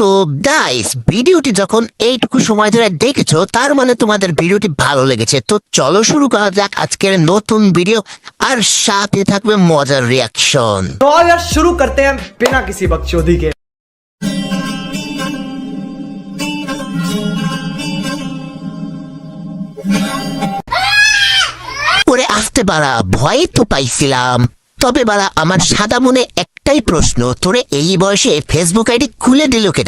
তো গাইস ভিডিওটি যখন এইটুকু সময় ধরে দেখেছো তার মানে তোমাদের ভিডিওটি ভালো লেগেছে তো চলো শুরু করা যাক আজকের নতুন ভিডিও আর সাথে থাকবে মজার রিয়াকশন तो आओ यार शुरू करते हैं बिना किसी बकचोदी के পরে আসতে পারা ভয় তো পাইছিলাম তবে বালা আমার সাদা মনে একটাই প্রশ্ন। তোরে এই বয়সে ফেসবুক আইডি খুলে দিল কে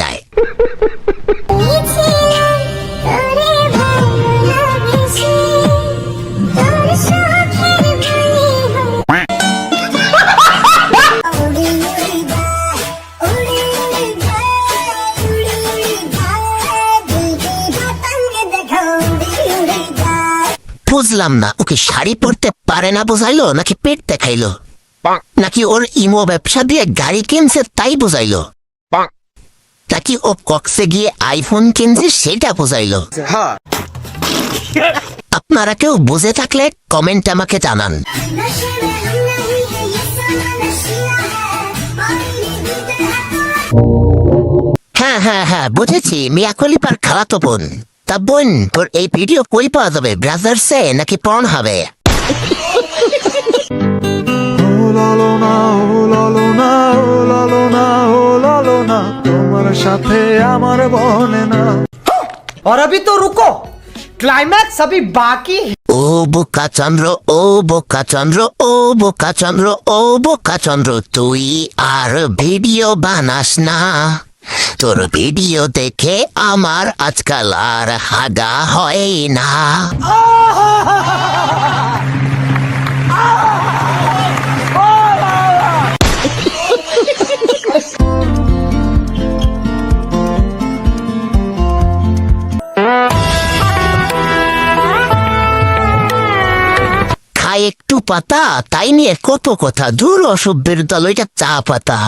বুঝলাম না, ওকে শাড়ি পরতে পারে না বোঝাইলো নাকি পেট দেখাইলো? নাকি ওর ইমো ব্যবসা দিয়ে গাড়ি কিনছে তাই বোঝাইল? নাকি ও কক্সে গিয়ে আইফোন কিনছে সেটা বোঝাইল? হ্যাঁ। আপনারা কেউ বুঝে থাকলে কমেন্ট আমাকে জানান। হ্যাঁ হ্যাঁ হ্যাঁ বুঝেছি। মিয়াকলিপার খালাতো বোন। তা বোন তোর এই ভিডিও কই পাওয়া যাবে? ব্রাজার্সে নাকি পণ হবে? না তোমার সাথে আমার বনে না और अभी तो रुको क्लाइमैक्स अभी बाकी है ও বোকা চন্দ্র ও বোকা চন্দ্র ও বোকা চন্দ্র ও বোকা চন্দ্র তুই আর ভিডিও বানাস না তোর ভিডিও দেখে আমার আজকাল আর হাগা হয় না তাই একটু পাতা তাই নিয়ে কত কথা। ধুর অসভ্যের দল ওইটা চা পাতা।